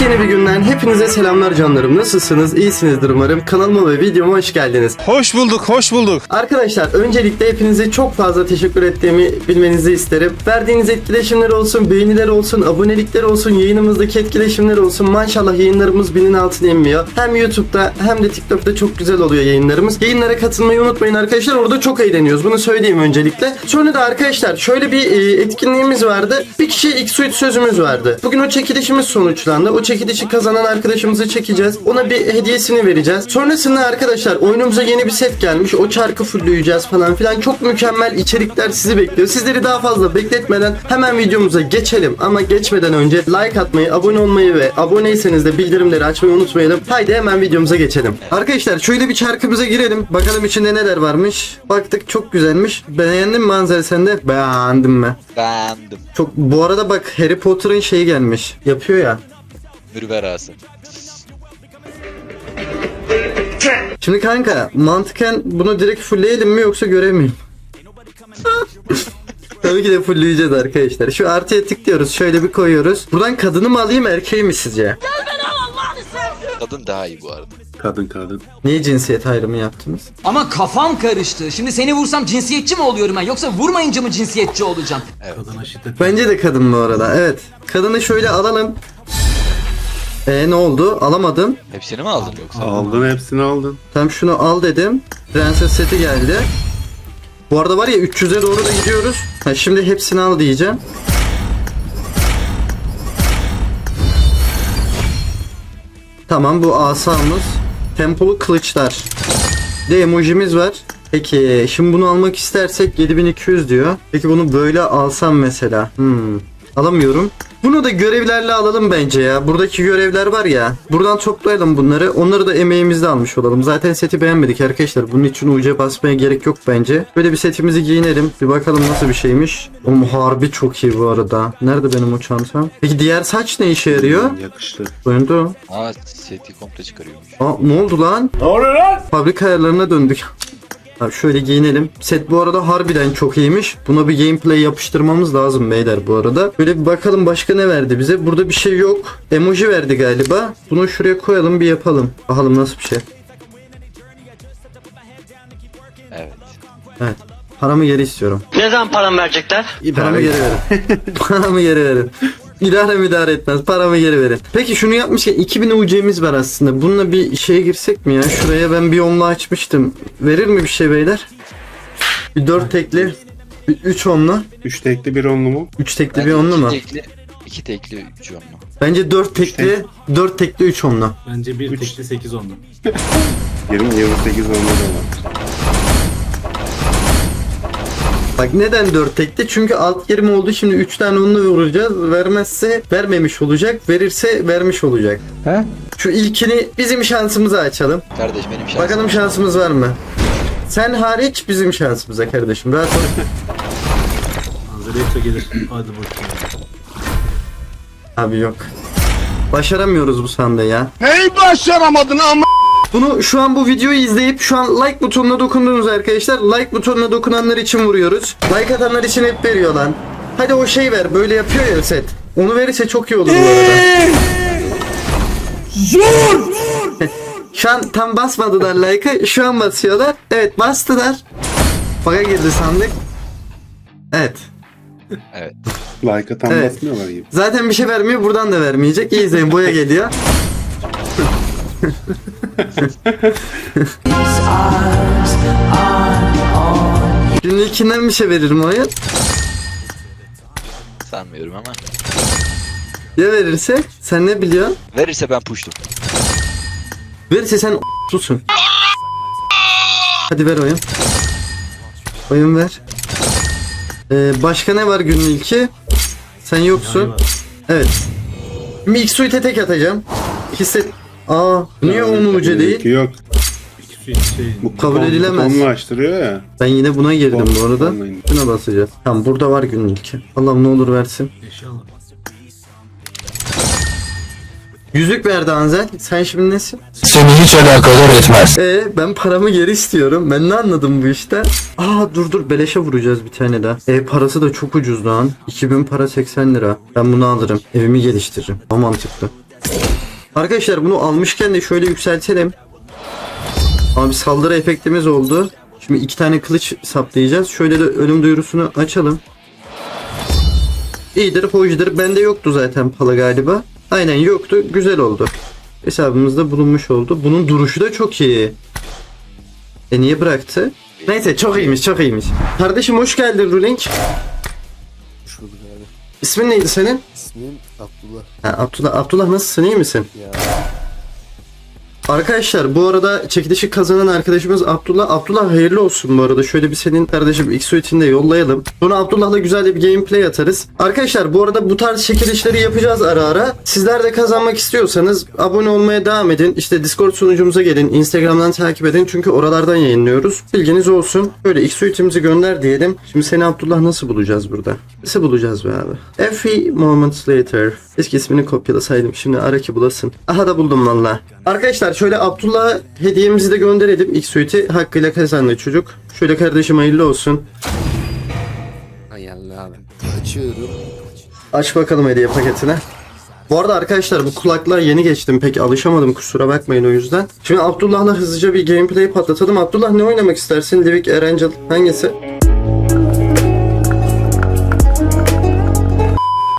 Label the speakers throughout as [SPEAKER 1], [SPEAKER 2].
[SPEAKER 1] Yepyeni bir günden hepinize selamlar canlarım. Nasılsınız? İyisinizdir umarım. Kanalıma ve videoma hoş geldiniz.
[SPEAKER 2] Hoş bulduk, hoş bulduk.
[SPEAKER 1] Arkadaşlar öncelikle hepinize çok fazla teşekkür ettiğimi bilmenizi isterim. Verdiğiniz etkileşimler olsun, beğeniler olsun, abonelikler olsun, yayınımızdaki etkileşimler olsun. Maşallah yayınlarımız binin altına inmiyor. Hem YouTube'da hem de TikTok'ta çok güzel oluyor yayınlarımız. Yayınlara katılmayı unutmayın arkadaşlar. Orada çok eğleniyoruz. Bunu söyleyeyim öncelikle. Sonra da arkadaşlar şöyle bir e, etkinliğimiz vardı. Bir kişi ilk suit sözümüz vardı. Bugün o çekilişimiz sonuçlandı. O çekilişi kazanan arkadaşımızı çekeceğiz. Ona bir hediyesini vereceğiz. Sonrasında arkadaşlar oyunumuza yeni bir set gelmiş. O çarkı fullleyeceğiz falan filan. Çok mükemmel içerikler sizi bekliyor. Sizleri daha fazla bekletmeden hemen videomuza geçelim. Ama geçmeden önce like atmayı, abone olmayı ve aboneyseniz de bildirimleri açmayı unutmayalım. Haydi hemen videomuza geçelim. Arkadaşlar şöyle bir çarkımıza girelim. Bakalım içinde neler varmış. Baktık çok güzelmiş. Beğendin mi manzara sende? Beğendim mi?
[SPEAKER 3] Beğendim.
[SPEAKER 1] Çok bu arada bak Harry Potter'ın şeyi gelmiş. Yapıyor ya.
[SPEAKER 3] Mürverası.
[SPEAKER 1] Şimdi kanka mantıken bunu direkt fullleyelim mi yoksa görev miyim? Tabii ki de fullleyeceğiz arkadaşlar. Şu artıya tıklıyoruz. Şöyle bir koyuyoruz. Buradan kadını mı alayım erkeği mi sizce?
[SPEAKER 3] Kadın daha iyi bu arada.
[SPEAKER 4] Kadın kadın.
[SPEAKER 1] Niye cinsiyet ayrımı yaptınız?
[SPEAKER 5] Ama kafam karıştı. Şimdi seni vursam cinsiyetçi mi oluyorum ben yoksa vurmayınca mı cinsiyetçi olacağım?
[SPEAKER 4] Kadına şiddet.
[SPEAKER 1] Bence de kadın bu arada. Evet. Kadını şöyle alalım. E ne oldu? Alamadım.
[SPEAKER 3] Hepsini mi aldın yoksa?
[SPEAKER 4] Aldın hepsini aldın.
[SPEAKER 1] Tam şunu al dedim. Prenses seti geldi. Bu arada var ya 300'e doğru da gidiyoruz. Ha, şimdi hepsini al diyeceğim. Tamam bu asamız. Tempolu kılıçlar. Bir De emojimiz var. Peki şimdi bunu almak istersek 7200 diyor. Peki bunu böyle alsam mesela. Hmm. Alamıyorum. Bunu da görevlerle alalım bence ya. Buradaki görevler var ya. Buradan toplayalım bunları. Onları da emeğimizde almış olalım. Zaten seti beğenmedik arkadaşlar. Bunun için uca basmaya gerek yok bence. Böyle bir setimizi giyinelim. Bir bakalım nasıl bir şeymiş. Oğlum harbi çok iyi bu arada. Nerede benim o çantam? Peki diğer saç ne işe yarıyor?
[SPEAKER 4] Yakıştı.
[SPEAKER 1] Oyunda.
[SPEAKER 3] Aa seti komple çıkarıyormuş.
[SPEAKER 1] Aa ne oldu lan? Ne oluyor lan? Fabrika ayarlarına döndük. Abi şöyle giyinelim. Set bu arada harbiden çok iyiymiş. Buna bir gameplay yapıştırmamız lazım beyler bu arada. Böyle bir bakalım başka ne verdi bize. Burada bir şey yok. Emoji verdi galiba. Bunu şuraya koyalım bir yapalım. Bakalım nasıl bir şey.
[SPEAKER 3] Evet.
[SPEAKER 1] Evet. Paramı geri istiyorum.
[SPEAKER 6] Ne zaman param verecekler?
[SPEAKER 1] Paramı geri verin. Paramı geri verin. İdare mi idare etmez. Paramı geri verin. Peki şunu yapmışken 2000 UC'miz var aslında. Bununla bir şeye girsek mi ya? Şuraya ben bir onlu açmıştım. Verir mi bir şey beyler? Bir 4 tekli. Bir 3 onlu.
[SPEAKER 4] Üç tekli bir onlu mu?
[SPEAKER 1] 3 tekli bir onlu mu?
[SPEAKER 3] Tekli, iki tekli, üç onlu.
[SPEAKER 1] Bence 4 tekli. 4 tekli 3 onlu.
[SPEAKER 7] Bence bir tekli 8 onlu.
[SPEAKER 4] 20 28 onlu da var.
[SPEAKER 1] Bak neden 4 tekli? Çünkü alt yerim oldu. Şimdi 3 tane onlu vuracağız. Vermezse vermemiş olacak. Verirse vermiş olacak. He? Şu ilkini bizim şansımıza açalım.
[SPEAKER 3] Kardeş benim şansım.
[SPEAKER 1] Bakalım şansımız var mı? Sen hariç bizim şansımıza kardeşim. Rahat ol.
[SPEAKER 7] Yoksa gelir. Hadi bakayım.
[SPEAKER 1] Abi yok. Başaramıyoruz bu sandığı ya.
[SPEAKER 2] Neyi başaramadın ama?
[SPEAKER 1] Bunu şu an bu videoyu izleyip şu an like butonuna dokundunuz arkadaşlar. Like butonuna dokunanlar için vuruyoruz. Like atanlar için hep veriyor lan. Hadi o şey ver. Böyle yapıyor ya set. Onu verirse çok iyi olur bu arada. Zor! şu an tam basmadılar like'ı. Şu an basıyorlar. Evet bastılar. Baka girdi sandık. Evet.
[SPEAKER 3] Evet.
[SPEAKER 4] Like'a tam
[SPEAKER 1] Evet.
[SPEAKER 4] basmıyorlar gibi.
[SPEAKER 1] Zaten bir şey vermiyor. Buradan da vermeyecek. İyi izleyin. Boya geliyor. Şimdi ilkinden bir şey veririm oyun.
[SPEAKER 3] Sanmıyorum ama.
[SPEAKER 1] Ya verirse? Sen ne biliyorsun?
[SPEAKER 3] Verirse ben puştum.
[SPEAKER 1] Verirse sen susun. Hadi ver oyun. Oyun ver. Ee, başka ne var günün ilki? Sen yoksun. Evet. Suite tek atacağım. Hisset. Aa, niye ucu
[SPEAKER 4] Benimki
[SPEAKER 1] değil?
[SPEAKER 4] Yok.
[SPEAKER 7] Şey.
[SPEAKER 4] Bu
[SPEAKER 1] Kabul
[SPEAKER 4] buton-
[SPEAKER 1] edilemez.
[SPEAKER 4] butonla açtırıyor ya.
[SPEAKER 1] Ben yine buna girdim bu arada.
[SPEAKER 4] Vallahi.
[SPEAKER 1] Şuna basacağız. Tamam burada var günün ilki. Allah'ım ne olur versin.
[SPEAKER 7] İnşallah.
[SPEAKER 1] Yüzük verdi Anzel. Sen şimdi nesin?
[SPEAKER 2] Seni hiç alakadar etmez.
[SPEAKER 1] Ee ben paramı geri istiyorum. Ben ne anladım bu işte? Aa dur dur beleşe vuracağız bir tane daha. E parası da çok ucuz lan. 2000 para 80 lira. Ben bunu alırım. Evimi geliştiririm. O mantıklı. Arkadaşlar bunu almışken de şöyle yükseltelim. Abi saldırı efektimiz oldu. Şimdi iki tane kılıç saplayacağız. Şöyle de ölüm duyurusunu açalım. İyidir, hoşdur. Bende yoktu zaten pala galiba. Aynen yoktu. Güzel oldu. Hesabımızda bulunmuş oldu. Bunun duruşu da çok iyi. E niye bıraktı? Neyse çok iyiymiş, çok iyiymiş. Kardeşim hoş geldin Ruling. İsmin neydi senin?
[SPEAKER 6] İsmim Abdullah.
[SPEAKER 1] Ha, Abdullah, Abdullah nasılsın iyi misin?
[SPEAKER 6] Ya
[SPEAKER 1] Arkadaşlar bu arada çekilişi kazanan arkadaşımız Abdullah. Abdullah hayırlı olsun bu arada. Şöyle bir senin kardeşim X-Suite'ini de yollayalım. Sonra Abdullah'la güzel bir gameplay atarız. Arkadaşlar bu arada bu tarz çekilişleri yapacağız ara ara. Sizler de kazanmak istiyorsanız abone olmaya devam edin. İşte Discord sunucumuza gelin. Instagram'dan takip edin. Çünkü oralardan yayınlıyoruz. Bilginiz olsun. Böyle X-Suite'imizi gönder diyelim. Şimdi seni Abdullah nasıl bulacağız burada? Nasıl bulacağız be abi? A few moments later. Eski ismini kopyalasaydım. Şimdi ara ki bulasın. Aha da buldum valla. Arkadaşlar şöyle Abdullah'a hediyemizi de gönderelim. İlk suite'i hakkıyla kazandı çocuk. Şöyle kardeşim hayırlı olsun.
[SPEAKER 6] hayalli abi. Kaçıyorum.
[SPEAKER 1] Aç bakalım hediye paketine. Bu arada arkadaşlar bu kulaklığa yeni geçtim. Pek alışamadım kusura bakmayın o yüzden. Şimdi Abdullah'la hızlıca bir gameplay patlatalım. Abdullah ne oynamak istersin? Livik, Erangel hangisi?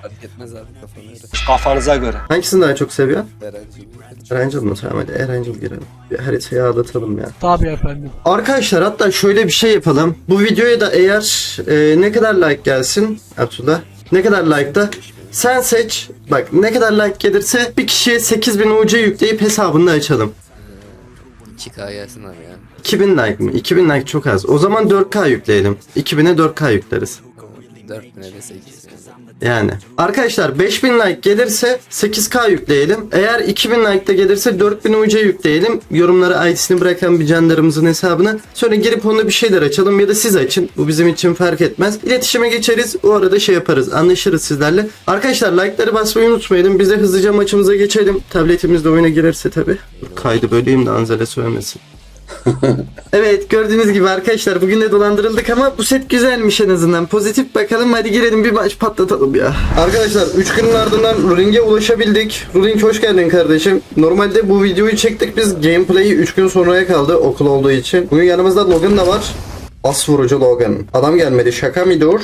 [SPEAKER 6] Fark etmez abi kafana göre.
[SPEAKER 2] Kafanıza göre.
[SPEAKER 1] Hangisini daha çok seviyorsun?
[SPEAKER 6] Erencil.
[SPEAKER 1] Erangel mı? Tamam hadi Erangel girelim. Bir haritayı ağlatalım ya. Tabii efendim. Arkadaşlar hatta şöyle bir şey yapalım. Bu videoya da eğer e, ne kadar like gelsin Abdullah? Ne kadar like da sen seç. Bak ne kadar like gelirse bir kişiye 8000 UC yükleyip hesabını açalım.
[SPEAKER 6] 2K gelsin abi ya.
[SPEAKER 1] 2000 like mı? 2000 like çok az. O zaman 4K yükleyelim. 2000'e 4K yükleriz.
[SPEAKER 6] 4000'e de 8
[SPEAKER 1] Yani. Arkadaşlar 5000 like gelirse 8K yükleyelim. Eğer 2000 like de gelirse 4000 UC yükleyelim. Yorumlara ID'sini bırakan bir canlarımızın hesabına. Sonra girip onunla bir şeyler açalım ya da siz açın. Bu bizim için fark etmez. İletişime geçeriz. O arada şey yaparız. Anlaşırız sizlerle. Arkadaşlar like'ları basmayı unutmayın. Biz de hızlıca maçımıza geçelim. Tabletimiz de oyuna girerse tabi. Kaydı böleyim de Anzel'e söylemesin. Evet gördüğünüz gibi arkadaşlar bugün de dolandırıldık ama bu set güzelmiş en azından. Pozitif bakalım hadi girelim bir maç patlatalım ya. Arkadaşlar 3 günün ardından Ruring'e ulaşabildik. Ruring hoş geldin kardeşim. Normalde bu videoyu çektik biz gameplay'i 3 gün sonraya kaldı okul olduğu için. Bugün yanımızda Logan da var. As vurucu Logan. Adam gelmedi şaka mı dur?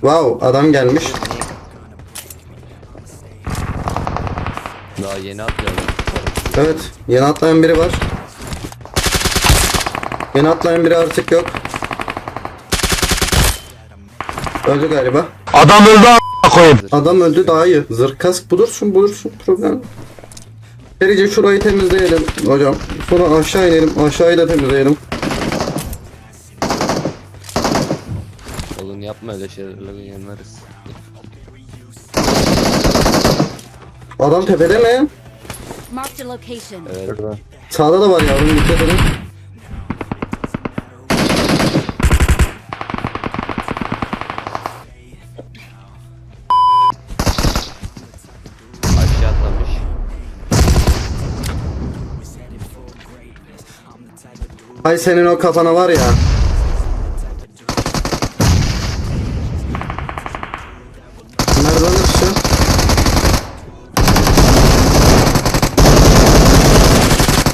[SPEAKER 1] Wow adam gelmiş.
[SPEAKER 6] Daha yeni atlıyorum.
[SPEAKER 1] Evet yeni atlayan biri var. Yeni atlayan biri artık yok. Öldü galiba.
[SPEAKER 2] Adam öldü a**a koyayım.
[SPEAKER 1] Adam öldü daha iyi. Zırh kask bulursun bulursun problem. Serice şurayı temizleyelim hocam. Sonra aşağı inelim. Aşağıyı da temizleyelim.
[SPEAKER 6] Oğlum yapma öyle şeylerle yanarız.
[SPEAKER 1] Adam tepede mi?
[SPEAKER 8] Marked a location.
[SPEAKER 6] Evet.
[SPEAKER 1] Sağda da var yavrum dikkat edin. Hay senin o kafana var ya. Merdiven aşağı.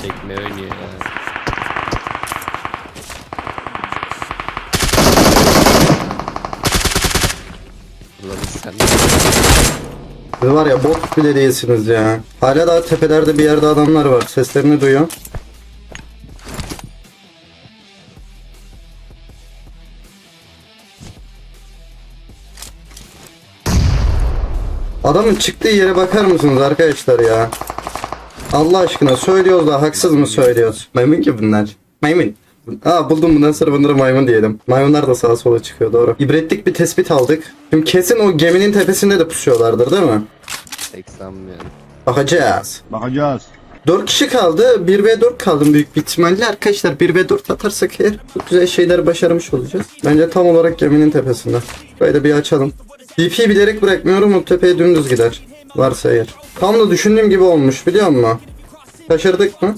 [SPEAKER 6] Çekme oynuyor ya. Ulan sen
[SPEAKER 1] Ve var ya bot bile değilsiniz ya. Hala daha tepelerde bir yerde adamlar var. Seslerini duyuyor. Adamın çıktığı yere bakar mısınız arkadaşlar ya? Allah aşkına söylüyoruz da haksız mı söylüyoruz? Maymun ki bunlar. Maymun. Aa buldum bundan sonra bunlara maymun diyelim. Maymunlar da sağa sola çıkıyor doğru. İbretlik bir tespit aldık. Şimdi kesin o geminin tepesinde de pusuyorlardır değil mi?
[SPEAKER 6] pek sanmıyorum.
[SPEAKER 1] Bakacağız.
[SPEAKER 2] Bakacağız.
[SPEAKER 1] 4 kişi kaldı. 1v4 kaldım büyük bir ihtimalle. Arkadaşlar 1v4 atarsak eğer çok güzel şeyler başarmış olacağız. Bence tam olarak geminin tepesinde. Burayı da bir açalım. DP bilerek bırakmıyorum. Tepeye dümdüz gider. Varsa eğer. Tam da düşündüğüm gibi olmuş biliyor musun? Şaşırdık mı?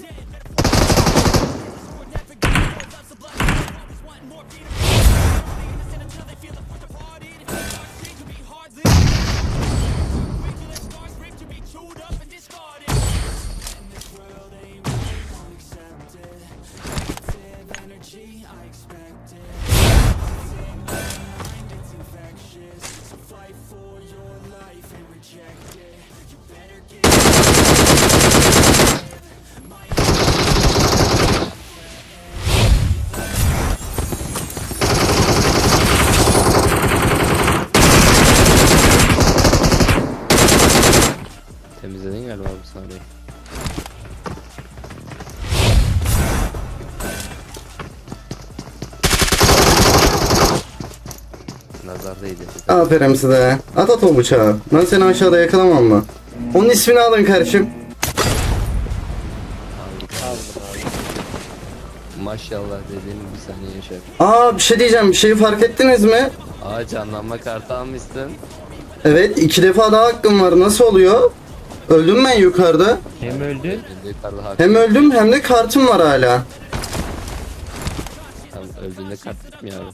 [SPEAKER 1] Aferin size. At at o bıçağı. Ben seni aşağıda yakalamam mı? Onun ismini alın kardeşim.
[SPEAKER 6] Maşallah dediğim bir saniye yaşar.
[SPEAKER 1] Aa bir şey diyeceğim. Bir şeyi fark ettiniz mi?
[SPEAKER 6] Aa canlanma kartı almışsın.
[SPEAKER 1] Evet iki defa daha hakkım var. Nasıl oluyor? Öldüm ben yukarıda.
[SPEAKER 6] Yukarıda hak.
[SPEAKER 1] Hem öldüm hem de kartım var hala.
[SPEAKER 6] Tamam, öldüğünde kart gitmiyor abi.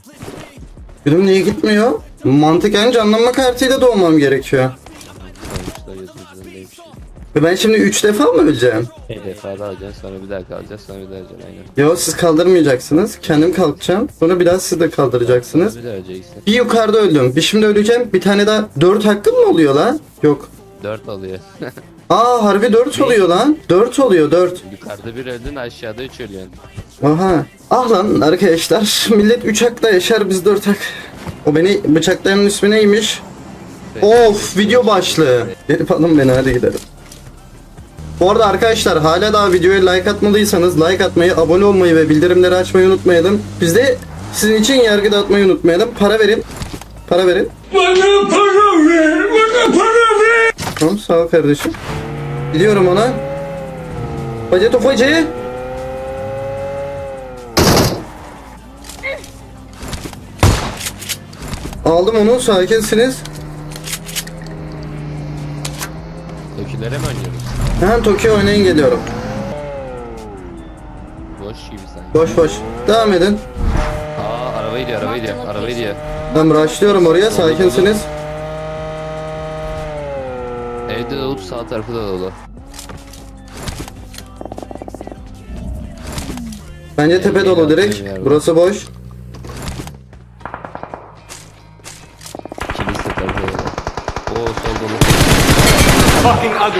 [SPEAKER 1] Gülüm niye gitmiyor? Mantıken canlanma kartıyla doğmam gerekiyor.
[SPEAKER 6] Sonuçta gözümüzün değil bir şey.
[SPEAKER 1] Ve ben şimdi 3 defa mı öleceğim?
[SPEAKER 6] Bir defa daha alacaksın sonra bir daha kalacaksın sonra bir daha alacaksın aynen.
[SPEAKER 1] Yo siz kaldırmayacaksınız. Kendim kalkacağım. Sonra bir daha siz de kaldıracaksınız.
[SPEAKER 6] Bir daha öleceksin.
[SPEAKER 1] Bir yukarıda öldüm. Bir şimdi öleceğim. Bir tane daha 4 hakkım mı oluyor lan? Yok.
[SPEAKER 6] 4 oluyor.
[SPEAKER 1] Aa harbi 4 oluyor lan. 4 oluyor 4.
[SPEAKER 6] Yukarıda bir öldün aşağıda 3 ölüyorsun.
[SPEAKER 1] Aha. Ah lan arkadaşlar. Millet 3 hakla yaşar biz 4 hak. O beni bıçaklayanın ismi neymiş? Of video başlığı. Gelip alın beni hadi gidelim. Bu arada arkadaşlar hala daha videoya like atmadıysanız like atmayı, abone olmayı ve bildirimleri açmayı unutmayalım. Biz de sizin için yargı dağıtmayı unutmayalım. Para verin. Para verin. Bana para ver. Bana para ver. Tamam sağ ol kardeşim. Gidiyorum ona. Bacı tufacı. Aldım onu sakinsiniz.
[SPEAKER 6] Dökülere mi oynuyoruz?
[SPEAKER 1] Hemen Tokyo oynayın geliyorum.
[SPEAKER 6] Boş gibi sanki.
[SPEAKER 1] Boş boş. Devam edin.
[SPEAKER 6] Aa araba gidiyor araba gidiyor araba gidiyor.
[SPEAKER 1] Ben rushlıyorum oraya sakinsiniz.
[SPEAKER 6] Evde dolu sağ tarafı da dolu.
[SPEAKER 1] Bence tepe dolu direkt. Burası boş.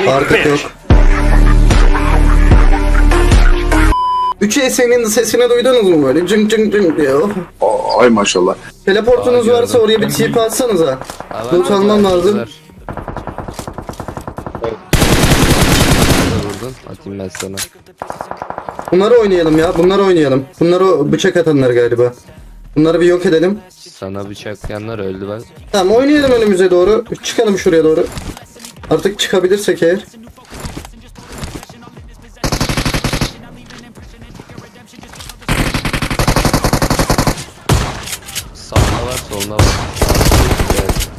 [SPEAKER 1] Artık yok. Üçü senin sesini duydunuz mu böyle? Cıng cıng cıng diyor.
[SPEAKER 4] Ay maşallah.
[SPEAKER 1] Teleportunuz
[SPEAKER 6] Aa,
[SPEAKER 1] varsa oraya bir tip atsanıza. Loot almam lazım.
[SPEAKER 6] Vurdun. Atayım ben sana.
[SPEAKER 1] Bunları oynayalım ya. Bunları oynayalım. Bunları o bıçak atanlar galiba. Bunları bir yok edelim.
[SPEAKER 6] Sana bıçaklayanlar öldü bak.
[SPEAKER 1] Tamam oynayalım önümüze doğru. Çıkalım şuraya doğru. Artık çıkabilirsek eğer.
[SPEAKER 6] Sağında var solunda var. Evet.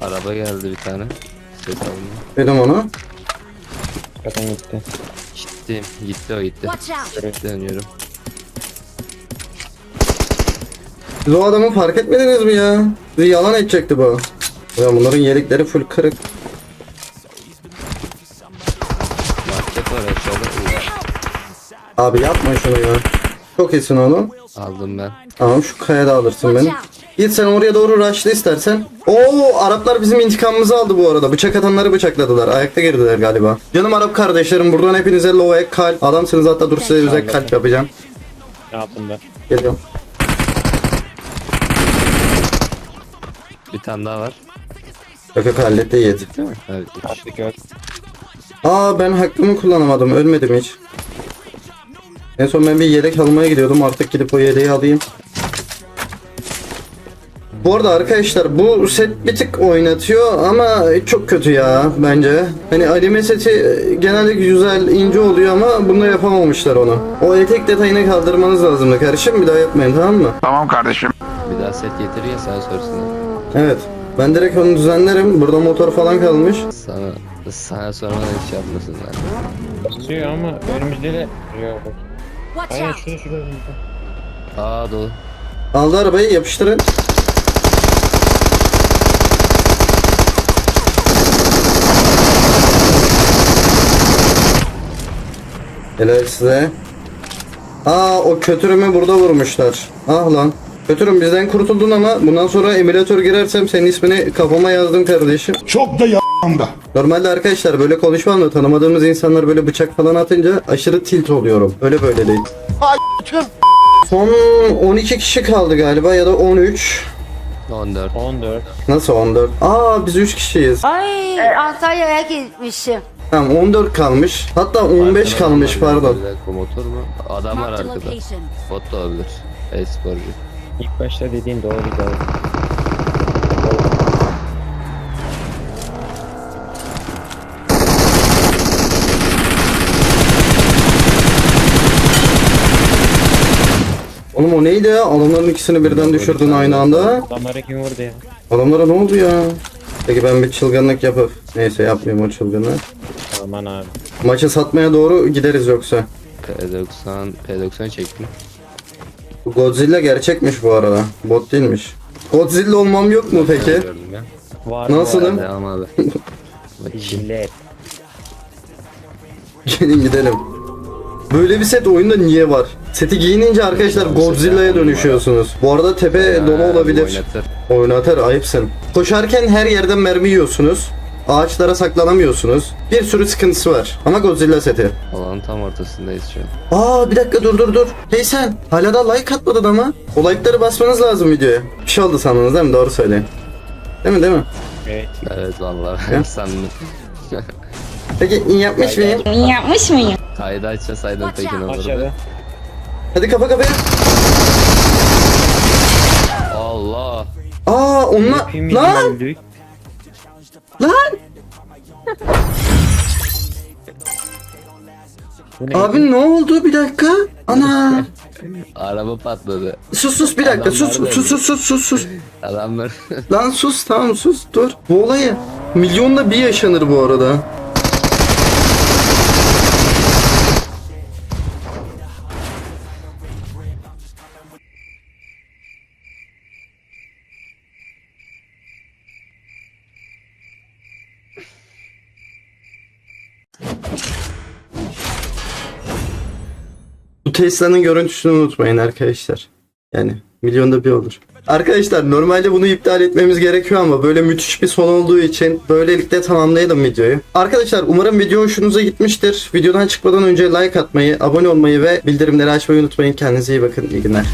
[SPEAKER 6] Araba geldi bir tane. Ses alındı.
[SPEAKER 1] Dedim onu.
[SPEAKER 6] Gittim. Gitti o gitti.
[SPEAKER 8] Watch out!
[SPEAKER 6] Dönüyorum.
[SPEAKER 1] Siz o adamı fark etmediniz mi ya? Sizi yalan edecekti bu. Ya bunların yelekleri full kırık.
[SPEAKER 6] Market var aşağıda.
[SPEAKER 1] Abi yapma şunu ya. Çok iyisin oğlum.
[SPEAKER 6] Aldım ben.
[SPEAKER 1] Tamam şu kayada alırsın
[SPEAKER 8] Watch
[SPEAKER 1] beni. Git sen oraya doğru rushla istersen. Oo Araplar bizim intikamımızı aldı bu arada. Bıçak atanları bıçakladılar. Ayakta girdiler galiba. Canım Arap kardeşlerim buradan hepinize low kalp. Adamsınız hatta dur size özel kalp yapacağım.
[SPEAKER 9] Yaptım ben.
[SPEAKER 1] Geliyorum.
[SPEAKER 6] Bir tane daha var.
[SPEAKER 1] Yok yok halletti yedi.
[SPEAKER 6] Değil mi? Evet.
[SPEAKER 9] Artık.
[SPEAKER 1] Aa ben hakkımı kullanamadım. Ölmedim hiç. En son ben bir yelek almaya gidiyordum. Artık gidip o yeleği alayım. Bu arada arkadaşlar bu set bir tık oynatıyor ama çok kötü ya bence. Hani anime seti genelde güzel ince oluyor ama bunda yapamamışlar onu. O etek detayını kaldırmanız lazımdı kardeşim bir daha yapmayın tamam mı?
[SPEAKER 6] Bir daha set getir ya sana sorsun.
[SPEAKER 1] Evet. Ben direkt onu düzenlerim. Burada motor falan kalmış.
[SPEAKER 6] Sana sana sormadan hiç yapmasınlar.
[SPEAKER 9] Basıyor ama önümüzde de yok.
[SPEAKER 8] Watch
[SPEAKER 9] Aynen
[SPEAKER 8] out!
[SPEAKER 9] şurada şurada.
[SPEAKER 6] Aa dolu.
[SPEAKER 1] Aldı arabayı yapıştırın. Helal size. Aa o kötürümü burada vurmuşlar. Ah lan. Kötürüm bizden kurtuldun ama bundan sonra emülatör girersem senin ismini kafama yazdım kardeşim.
[SPEAKER 2] Çok da yandı.
[SPEAKER 1] Normalde arkadaşlar böyle konuşmam da tanımadığımız insanlar böyle bıçak falan atınca aşırı tilt oluyorum. Öyle böyle değil. Son 12 kişi kaldı galiba ya da 13.
[SPEAKER 6] 14.
[SPEAKER 9] 14.
[SPEAKER 1] Nasıl 14? Aa biz 3 kişiyiz.
[SPEAKER 8] Ay Antalya'ya gitmişim.
[SPEAKER 1] Tamam 14 kalmış. Hatta 15
[SPEAKER 6] Arkadan
[SPEAKER 1] kalmış pardon.
[SPEAKER 6] motor mu? Adam var arkada. Bot da olabilir. E-sporcu.
[SPEAKER 9] İlk başta dediğin doğru doğru.
[SPEAKER 1] Oğlum o neydi ya? Adamların ikisini birden düşürdün aynı anda.
[SPEAKER 9] Adamları kim vurdu ya?
[SPEAKER 1] Adamlara ne oldu ya? Peki ben bir çılgınlık yapıp neyse yapmayayım o çılgınlığı.
[SPEAKER 9] Aman abi.
[SPEAKER 1] Maçı satmaya doğru gideriz yoksa.
[SPEAKER 6] P90 P90 çektim.
[SPEAKER 1] Godzilla gerçekmiş bu arada. Bot değilmiş. Godzilla olmam yok mu peki?
[SPEAKER 6] Gördüm ya.
[SPEAKER 9] Var
[SPEAKER 1] Nasılım?
[SPEAKER 6] Devam abi. Bakayım.
[SPEAKER 9] Jilet.
[SPEAKER 1] Gelin gidelim. Böyle bir set oyunda niye var? Seti giyinince arkadaşlar Godzilla'ya dönüşüyorsunuz. Bu arada tepe dolu olabilir.
[SPEAKER 6] oynatır.
[SPEAKER 1] Oynatır ayıpsın. Koşarken her yerden mermi yiyorsunuz. Ağaçlara saklanamıyorsunuz. Bir sürü sıkıntısı var. Ama Godzilla seti.
[SPEAKER 6] Alanın tam ortasındayız şu an.
[SPEAKER 1] Aa bir dakika dur dur dur. Hey sen hala da like atmadın ama. O like'ları basmanız lazım videoya. Bir şey oldu sandınız değil mi? Doğru söyleyin. Değil mi değil mi?
[SPEAKER 9] Evet.
[SPEAKER 6] Evet vallahi sandım.
[SPEAKER 1] Peki iyi yapmış mıyım?
[SPEAKER 8] Yapmış mıyım?
[SPEAKER 6] Kaydı açsasaydın
[SPEAKER 8] Watch
[SPEAKER 6] peki ne olurdu?
[SPEAKER 9] Aşağıda.
[SPEAKER 1] Hadi kapa kapıyı.
[SPEAKER 6] Allah.
[SPEAKER 1] Aa onunla...
[SPEAKER 9] Hepimiz
[SPEAKER 1] Lan!
[SPEAKER 9] öldük.
[SPEAKER 1] Lan!
[SPEAKER 9] Bu?
[SPEAKER 1] Abi ne oldu bir dakika? Ana!
[SPEAKER 6] Araba patladı.
[SPEAKER 1] Sus sus bir dakika sus
[SPEAKER 6] Adamlar
[SPEAKER 1] sus sus sus sus sus.
[SPEAKER 6] Adamlar
[SPEAKER 1] Lan sus tamam sus dur. Bu olayı milyonda bir yaşanır bu arada. Tesla'nın görüntüsünü unutmayın arkadaşlar. Yani milyonda bir olur. Arkadaşlar normalde bunu iptal etmemiz gerekiyor ama böyle müthiş bir son olduğu için böylelikle tamamlayalım videoyu. Arkadaşlar umarım video hoşunuza gitmiştir. Videodan çıkmadan önce like atmayı, abone olmayı ve bildirimleri açmayı unutmayın. Kendinize iyi bakın. İyi günler.